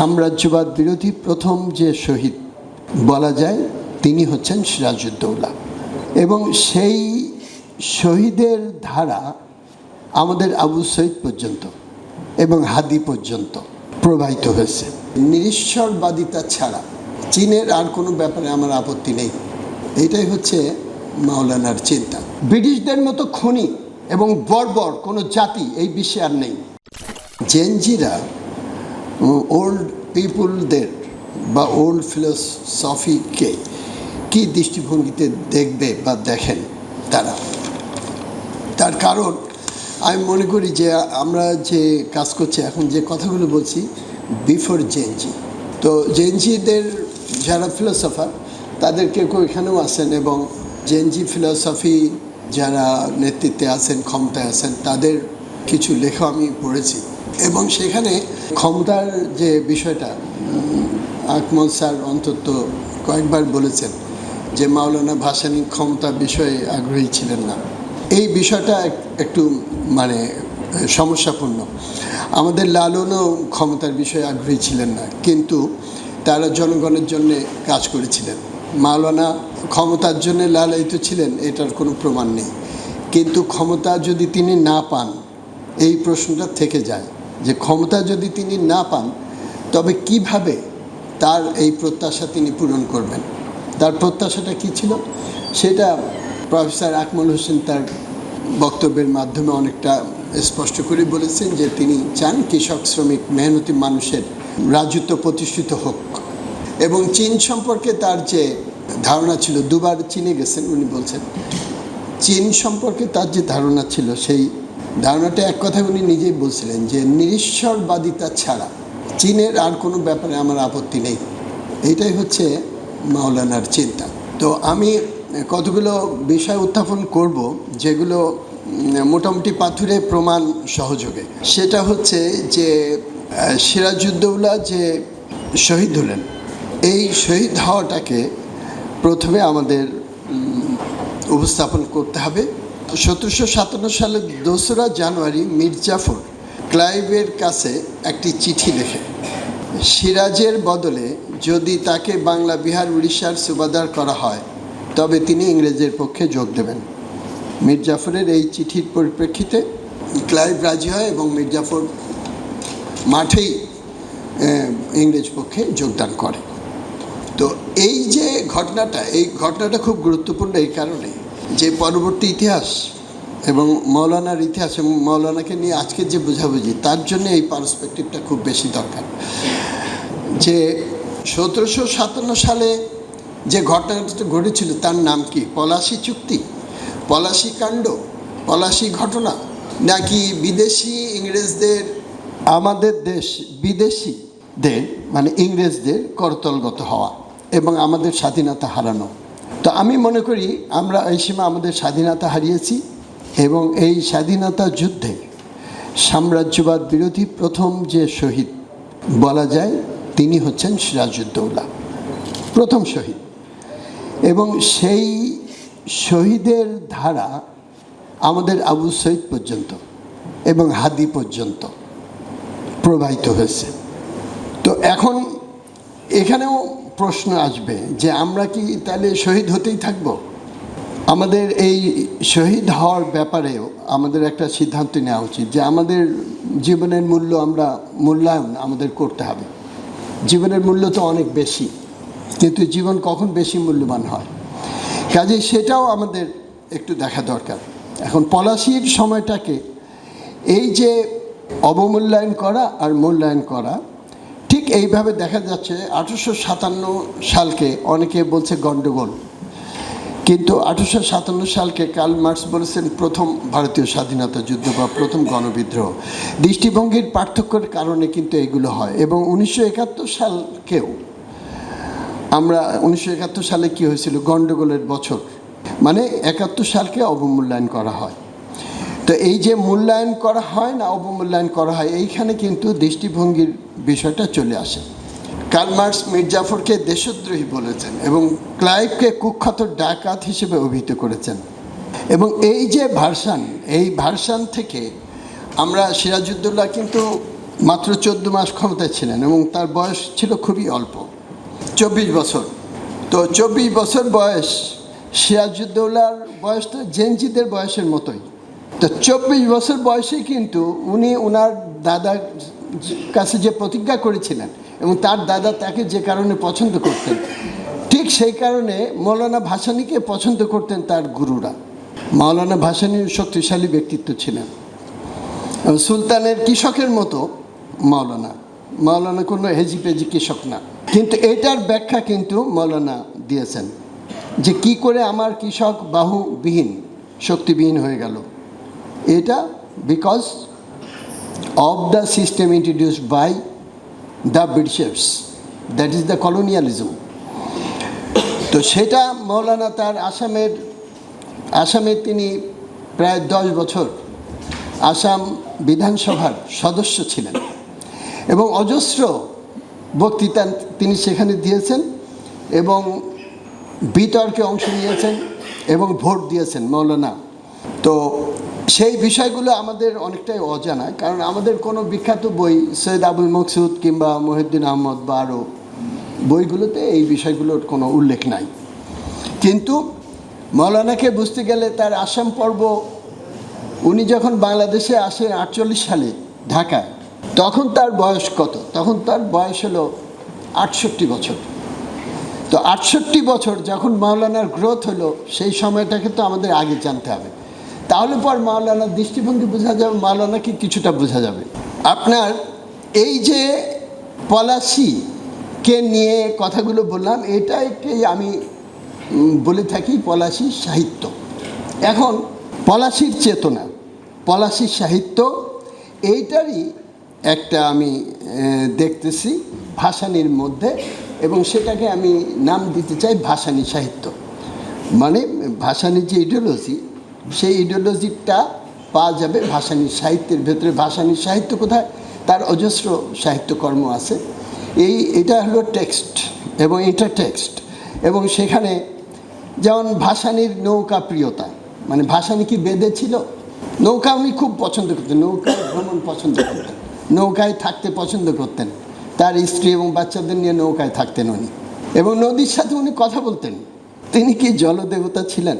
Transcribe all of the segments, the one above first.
সাম্রাজ্যবাদ বিরোধী প্রথম যে শহীদ বলা যায়, তিনি হচ্ছেন সিরাজউদ্দৌলা। এবং সেই শহীদের ধারা আমাদের আবু সৈদ পর্যন্ত এবং হাদি পর্যন্ত প্রবাহিত হয়েছে। নিরীশ্বরবাদিতা ছাড়া চীনের আর কোনো ব্যাপারে আমার আপত্তি নেই। এটাই হচ্ছে মাওলানার চিন্তা। ব্রিটিশদের মতো খনি এবং বর্বর কোনো জাতি এই বিশ্বে আর নেই। জেনজিরা ওল্ড পিপুলদের বা ওল্ড ফিলোসফিকে কী দৃষ্টিভঙ্গিতে দেখবে বা দেখেন তারা? তার কারণ আমি মনে করি যে আমরা যে কাজ করছি, এখন যে কথাগুলো বলছি বিফোর জেনজি তো জেনজিদের যারা ফিলোসফার তাদের কেউ কেউ এখানেও আসেন এবং জেনজি ফিলোসফি যারা নেতৃত্বে আছেন, ক্ষমতায় আছেন, তাদের কিছু লেখা আমি পড়েছি। এবং সেখানে ক্ষমতার যে বিষয়টা আকমল স্যার অন্তত কয়েকবার বলেছেন যে মাওলানা ভাসানী ক্ষমতা বিষয়ে আগ্রহী ছিলেন না। এই বিষয়টা একটু মানে সমস্যাপূর্ণ। আমাদের লালনও ক্ষমতার বিষয়ে আগ্রহী ছিলেন না, কিন্তু তারা জনগণের জন্য কাজ করেছিলেন। মাওলানা ক্ষমতার জন্য লালায়িত ছিলেন, এটার কোনো প্রমাণ নেই। কিন্তু ক্ষমতা যদি তিনি না পান, এই প্রশ্নটা থেকে যায়। যে ক্ষমতা যদি তিনি না পান, তবে কীভাবে তার এই প্রত্যাশা তিনি পূরণ করবেন? তার প্রত্যাশাটা কি ছিল? সেটা প্রফেসর আকমল হোসেন তার বক্তব্যের মাধ্যমে অনেকটা স্পষ্ট করে বলেছেন যে তিনি চান কৃষক, শ্রমিক, মেহনতি মানুষের রাজত্ব প্রতিষ্ঠিত হোক। এবং চীন সম্পর্কে তার যে ধারণা ছিল, দুবার চীনে গেছেন, উনি বলছেন, চীন সম্পর্কে তার যে ধারণা ছিল, সেই ধারণাটা এক কথা উনি নিজেই বলছিলেন যে নিরীশ্বরবাদিতা ছাড়া চীনের আর কোনো ব্যাপারে আমার আপত্তি নেই। এইটাই হচ্ছে মাওলানার চিন্তা। তো আমি কতগুলো বিষয় উত্থাপন করব যেগুলো মোটামুটি পাথুরে প্রমাণ সহযোগে। সেটা হচ্ছে যে আহ, সিরাজউদ্দৌলা যে শহীদ হলেন এই শহীদ হওয়াটাকে প্রথমে আমাদের উপস্থাপন করতে হবে। সতেরোশো সাতান্ন সালের দোসরা জানুয়ারি মির্জাফর ক্লাইভের কাছে একটি চিঠি লেখে, সিরাজের বদলে যদি তাকে বাংলা, বিহার, উড়িষ্যার সুবাদার করা হয়, তবে তিনি ইংরেজের পক্ষে যোগ দেবেন। মির্জাফরের এই চিঠির পরিপ্রেক্ষিতে ক্লাইভ রাজি হয় এবং মির্জাফর মাঠেই ইংরেজ পক্ষে যোগদান করে। তো এই যে ঘটনাটা, এই ঘটনাটা খুব গুরুত্বপূর্ণ এই কারণে যে পরবর্তী ইতিহাস এবং মৌলানার ইতিহাস এবং মৌলানাকে নিয়ে আজকের যে বোঝাবুঝি, তার জন্য এই পার্সপেক্টিভটা খুব বেশি দরকার। যে সতেরোশো সাতান্ন সালে যে ঘটনাটা ঘটেছিল, তার নাম কি? পলাশি চুক্তি? পলাশি কাণ্ড? পলাশি ঘটনা? নাকি বিদেশি ইংরেজদের, আমাদের দেশ বিদেশিদের মানে ইংরেজদের করতলগত হওয়া এবং আমাদের স্বাধীনতা হারানো? তো আমি মনে করি আমরা এই সময় আমাদের স্বাধীনতা হারিয়েছি এবং এই স্বাধীনতা যুদ্ধে সাম্রাজ্যবাদ বিরোধী প্রথম যে শহীদ বলা যায়, তিনি হচ্ছেন সিরাজউদ্দৌলা, প্রথম শহীদ। এবং সেই শহীদের ধারা আমাদের আবু সৈদ পর্যন্ত এবং হাদি পর্যন্ত প্রবাহিত হয়েছে। তো এখন এখানেও প্রশ্ন আসবে যে আমরা কি তাহলে শহীদ হতেই থাকব? আমাদের এই শহীদ হওয়ার ব্যাপারেও আমাদের একটা সিদ্ধান্ত নেওয়া উচিত যে আমাদের জীবনের মূল্য আমরা মূল্যায়ন আমাদের করতে হবে। জীবনের মূল্য তো অনেক বেশি, কিন্তু জীবন কখন বেশি মূল্যবান হয়? কাজে সেটাও আমাদের একটু দেখা দরকার। এখন পলাশির সময়টাকে এই যে অবমূল্যায়ন করা আর মূল্যায়ন করা এইভাবে দেখা যাচ্ছে আঠেরোশো সাতান্ন সালকে অনেকে বলছে গণ্ডগোল কিন্তু আঠেরোশো সাতান্ন সালকে কার্ল মার্কস বলেছেন প্রথম ভারতীয় স্বাধীনতা যুদ্ধ বা প্রথম গণবিদ্রোহ। দৃষ্টিভঙ্গির পার্থক্যের কারণে কিন্তু এগুলো হয় এবং উনিশশো একাত্তর সালকেও আমরা উনিশশো একাত্তর সালে কি হয়েছিল? গণ্ডগোলের বছর। মানে একাত্তর সালকে অবমূল্যায়ন করা হয়। তো এই যে মূল্যায়ন করা হয় না, অবমূল্যায়ন করা হয়, এইখানে কিন্তু দৃষ্টিভঙ্গির বিষয়টা চলে আসে। কালমার্স মির্জাফরকে দেশদ্রোহী বলেছেন এবং ক্লাইভকে কুখ্যাত ডাকাত হিসেবে অভিহিত করেছেন। এবং এই যে ভার্সান, এই ভার্সান থেকে আমরা সিরাজউদ্দৌলা কিন্তু মাত্র চোদ্দ মাস ক্ষমতায় ছিলেন এবং তার বয়স ছিল খুবই অল্প, চব্বিশ বছর। তো চব্বিশ বছর বয়স সিরাজউদ্দৌলার বয়সটা জেনজিদের বয়সের মতোই। তো চব্বিশ বছর বয়সে কিন্তু উনি ওনার দাদার কাছে যে প্রতিজ্ঞা করেছিলেন এবং তার দাদা তাকে যে কারণে পছন্দ করতেন, ঠিক সেই কারণে মৌলানা ভাসানীকে পছন্দ করতেন তার গুরুরা। মৌলানা ভাসানীর শক্তিশালী ব্যক্তিত্ব ছিলেন। সুলতানের কৃষকের মতো মাওলানা মাওলানা কোনো হেজিপেজি কৃষক না। কিন্তু এটার ব্যাখ্যা কিন্তু মৌলানা দিয়েছেন যে কি করে আমার কৃষক বাহুবিহীন, শক্তিবিহীন হয়ে গেল। এটা because of the system introduced by the Britishers that is the colonialism তো সেটা মৌলানা তার আসামের আসামে তিনি প্রায় দশ বছর আসাম বিধানসভার সদস্য ছিলেন। এবং অজস্র বক্তৃতা তিনি সেখানে দিয়েছেন এবং বিতর্কে অংশ নিয়েছেন এবং ভোট দিয়েছেন মৌলানা। তো সেই বিষয়গুলো আমাদের অনেকটাই অজানা, কারণ আমাদের কোনো বিখ্যাত বই সৈয়দ আবুল মকসুদ কিংবা মহিউদ্দিন আহমদ বা আরও বইগুলোতে এই বিষয়গুলোর কোনো উল্লেখ নাই। কিন্তু মৌলানাকে বুঝতে গেলে তার আসাম পর্ব, উনি যখন বাংলাদেশে আসেন আটচল্লিশ সালে ঢাকায়, তখন তার বয়স কত? তখন তার বয়স হলো আটষট্টি বছর। তো আটষট্টি বছর যখন মাওলানার গ্রোথ হলো, সেই সময়টাকে তো আমাদের আগে জানতে হবে। তাহলে পর মাওলানার দৃষ্টিভঙ্গি বোঝা যাবে মাওলানাকে কিছুটা বোঝা যাবে। আপনার এই যে পলাশিকে নিয়ে কথাগুলো বললাম এটাকেই আমি বলে থাকি পলাশি সাহিত্য। এখন পলাশির চেতনা পলাশির সাহিত্য, এইটারই একটা আমি দেখতেছি ভাসানির মধ্যে এবং সেটাকে আমি নাম দিতে চাই ভাসানি সাহিত্য। মানে ভাসানির যে ইডিওলজি সেই ইডিওলজিটা পাওয়া যাবে ভাসানির সাহিত্যের ভেতরে। ভাসানির সাহিত্য কোথায়? তার অজস্র সাহিত্যকর্ম আছে। এই, এটা হলো টেক্সট এবং এটা টেক্সট এবং সেখানে যেমন ভাসানির নৌকা প্রিয়তা মানে ভাসানি কি বেদে ছিল? নৌকা উনি খুব পছন্দ করতেন নৌকায় ভ্রমণ পছন্দ করতেন, নৌকায় থাকতে পছন্দ করতেন। তার স্ত্রী এবং বাচ্চাদের নিয়ে নৌকায় থাকতেন উনি। এবং নদীর সাথে উনি কথা বলতেন। তিনি কি জলদেবতা ছিলেন?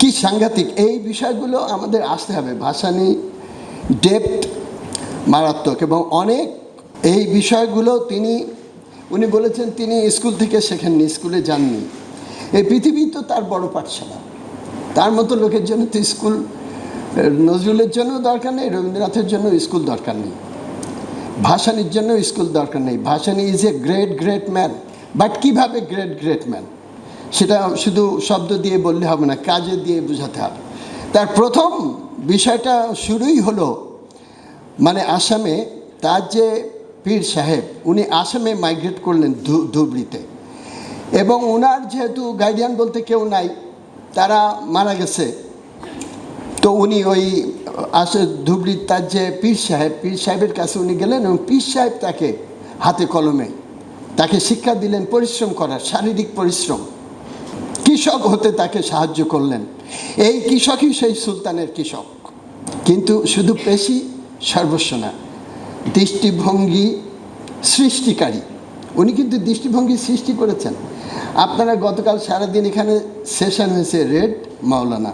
কি সাংঘাতিক? এই বিষয়গুলো আমাদের আসতে হবে। ভাসানি ডেপথ মারাত্মক এবং অনেক এই বিষয়গুলো তিনি, উনি বলেছেন তিনি স্কুল থেকে শেখেননি, স্কুলে যাননি। এই পৃথিবী তো তার বড় পাঠশালা। তার মতো লোকের জন্য তো স্কুল, নজরুলের জন্য দরকার নেই, রবীন্দ্রনাথের জন্য স্কুল দরকার নেই। ভাসানির জন্য স্কুল দরকার নেই। Bhasani is a great great man but কীভাবে গ্রেট গ্রেট ম্যান সেটা শুধু শব্দ দিয়ে বললে হবে না, কাজে দিয়ে বোঝাতে হবে। তার প্রথম বিষয়টা শুরুই হলো মানে আসামে তার যে পীর সাহেব, উনি আসামে মাইগ্রেট করলেন ধুবড়িতে। এবং ওনার যেহেতু গার্ডিয়ান বলতে কেউ নাই, তারা মারা গেছে। তো উনি ওই, আসে ধুবড়ির তার যে পীর সাহেব, পীর সাহেবের কাছে উনি গেলেন এবং পীর সাহেব তাকে হাতে কলমে, তাকে শিক্ষা দিলেন পরিশ্রম করার, শারীরিক পরিশ্রম। কৃষক হতে তাকে সাহায্য করলেন। এই কৃষকই সেই সুলতানের কৃষক। কিন্তু শুধু পেশি সর্বস্ব না, দৃষ্টিভঙ্গি সৃষ্টিকারী। উনি কিন্তু দৃষ্টিভঙ্গি সৃষ্টি করেছেন। আপনারা গতকাল সারাদিন এখানে সেশন হয়েছে রেড মাওলানা।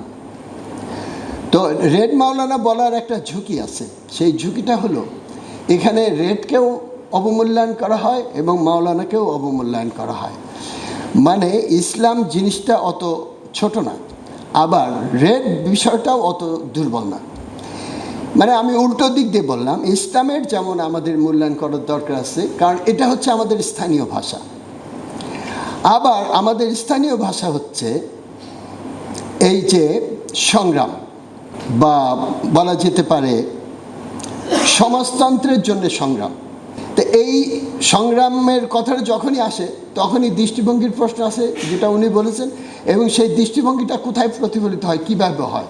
তো রেড মাওলানা বলার একটা ঝুঁকি আছে। সেই ঝুঁকিটা হলো, এখানে রেডকেও অবমূল্যায়ন করা হয় এবং মাওলানাকেও অবমূল্যায়ন করা হয়। মানে ইসলাম জিনিসটা অত ছোট না, আবার রেড বিষয়টাও অত দুর্বল না। মানে আমি উল্টো দিক দিয়ে বললাম, ইসলামের যেমন আমাদের মূল্যায়ন করার দরকার আছে, কারণ এটা হচ্ছে আমাদের স্থানীয় ভাষা। আবার আমাদের স্থানীয় ভাষা হচ্ছে এই যে সংগ্রাম, বা বলা যেতে পারে সমাজতন্ত্রের জন্য সংগ্রাম। তো এই সংগ্রামের কথাটা যখনই আসে, তখনই দৃষ্টিভঙ্গির প্রশ্ন আসে, যেটা উনি বলেছেন, এবং সেই দৃষ্টিভঙ্গিটা কোথায় প্রতিফলিত হয়, কীভাবে হয়?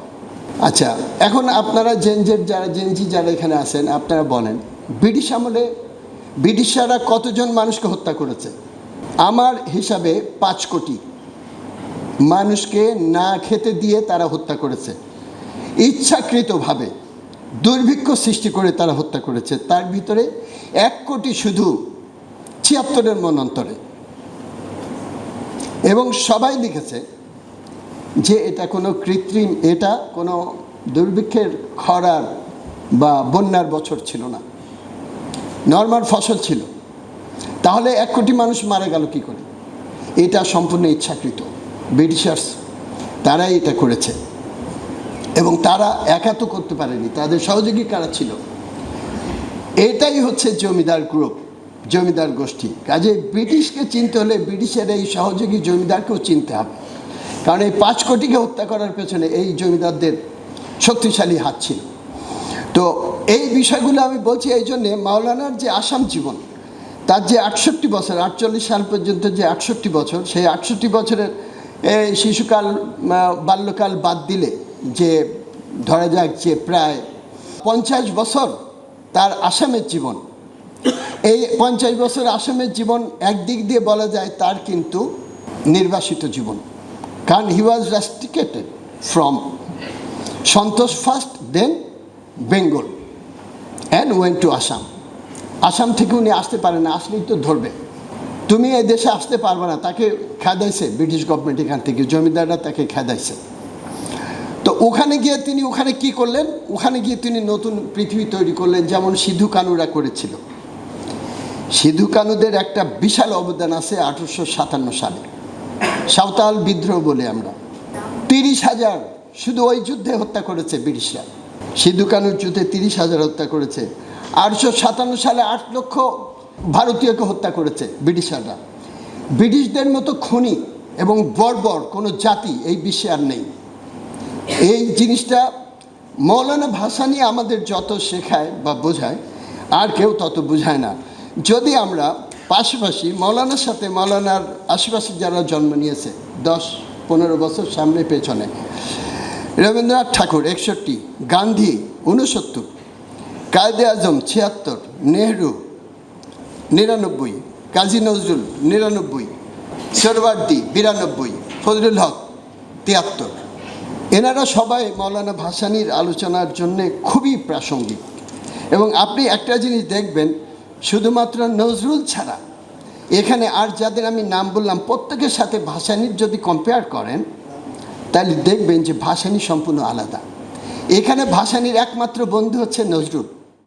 আচ্ছা এখন আপনারা জেনজের যারা জেনজি যারা এখানে আছেন, আপনারা বলেন, ব্রিটিশ আমলে ব্রিটিশরা কতজন মানুষকে হত্যা করেছে? আমার হিসাবে পাঁচ কোটি মানুষকে না খেতে দিয়ে তারা হত্যা করেছে। ইচ্ছাকৃতভাবে দুর্ভিক্ষ সৃষ্টি করে তারা হত্যা করেছে। তার ভিতরে এক কোটি শুধু ছিয়াত্তরের মনন্তরে এবং সবাই লিখেছে যে এটা কোনো কৃত্রিম, এটা কোনো দুর্ভিক্ষের খরার বা বন্যার বছর ছিল না। নর্মাল ফসল ছিল। তাহলে এক কোটি মানুষ মারা গেল কি করে? এটা সম্পূর্ণ ইচ্ছাকৃত। ব্রিটিশার্স তারাই এটা করেছে। এবং তারা একা তো করতে পারেনি, তাদের সহযোগী কারা ছিল? এটাই হচ্ছে জমিদার গ্রুপ জমিদার গোষ্ঠী। কাজে ব্রিটিশকে চিনতে হলে ব্রিটিশের এই সহযোগী জমিদারকেও চিনতে হবে। কারণ এই পাঁচ কোটিকে হত্যা করার পেছনে এই জমিদারদের শক্তিশালী হাত ছিল। তো এই বিষয়গুলো আমি বলছি এই জন্যে মাওলানার যে আসাম জীবন, তার যে আটষট্টি বছর, আটচল্লিশ সাল পর্যন্ত যে আটষট্টি বছর, সেই আটষট্টি বছরের শিশুকাল বাল্যকাল বাদ দিলে যে ধরা যাক যে প্রায় পঞ্চাশ বছর তার আসামের জীবন। এই পঞ্চাশ বছর আসামের জীবন একদিক দিয়ে বলা যায় তার কিন্তু নির্বাসিত জীবন। কারণ he was rusticated from Santosh first then Bengal and went to Assam Assam থেকে উনি আসতে পারে না, আসলেই তো ধরবে। তুমি এই দেশে আসতে পারবে না, তাকে খেদাইছে ব্রিটিশ গভর্নমেন্ট এখান থেকে, জমিদাররা তাকে খেদাইছে। তো ওখানে গিয়ে তিনি ওখানে কি করলেন? ওখানে গিয়ে তিনি নতুন পৃথিবী তৈরি করলেন, যেমন সিধু কানুরা করেছিল। সিধু কানুদের একটা বিশাল অবদান আছে আঠারোশো সাতান্ন সালে। সাঁওতাল বিদ্রোহ বলে আমরা। তিরিশ হাজার শুধু ওই যুদ্ধে হত্যা করেছে ব্রিটিশরা। সিধু কানুর যুদ্ধে তিরিশ হাজার হত্যা করেছে। আটশো সাতান্ন সালে আট লক্ষ ভারতীয়কে হত্যা করেছে ব্রিটিশাররা। ব্রিটিশদের মতো খনি এবং বর্বর কোনো জাতি এই বিশ্বে আর নেই। এই জিনিসটা মৌলানা ভাষা নিয়ে আমাদের যত শেখায় বা বোঝায়, আর কেউ তত বোঝায় না। যদি আমরা পাশাপাশি মৌলানার সাথে মৌলানার আশেপাশে যারা জন্ম নিয়েছে, দশ, পনেরো বছর সামনে পেছনে, রবীন্দ্রনাথ ঠাকুর একষট্টি, গান্ধী ঊনসত্তর, কায়দে আজম ছিয়াত্তর, নেহরু নিরানব্বই, কাজী নজরুল নিরানব্বই, সরওয়ার্দি বিরানব্বই, ফজলুল হক তিয়াত্তর। এনারা সবাই মৌলানা ভাসানির আলোচনার জন্যে খুবই প্রাসঙ্গিক। এবং আপনি একটা জিনিস দেখবেন, শুধুমাত্র নজরুল ছাড়া। এখানে আর যাদের আমি নাম বললাম, প্রত্যেকের সাথে ভাসানির যদি কম্পেয়ার করেন, তাহলে দেখবেন যে ভাসানি সম্পূর্ণ আলাদা। এখানে ভাসানির একমাত্র বন্ধু হচ্ছে নজরুল।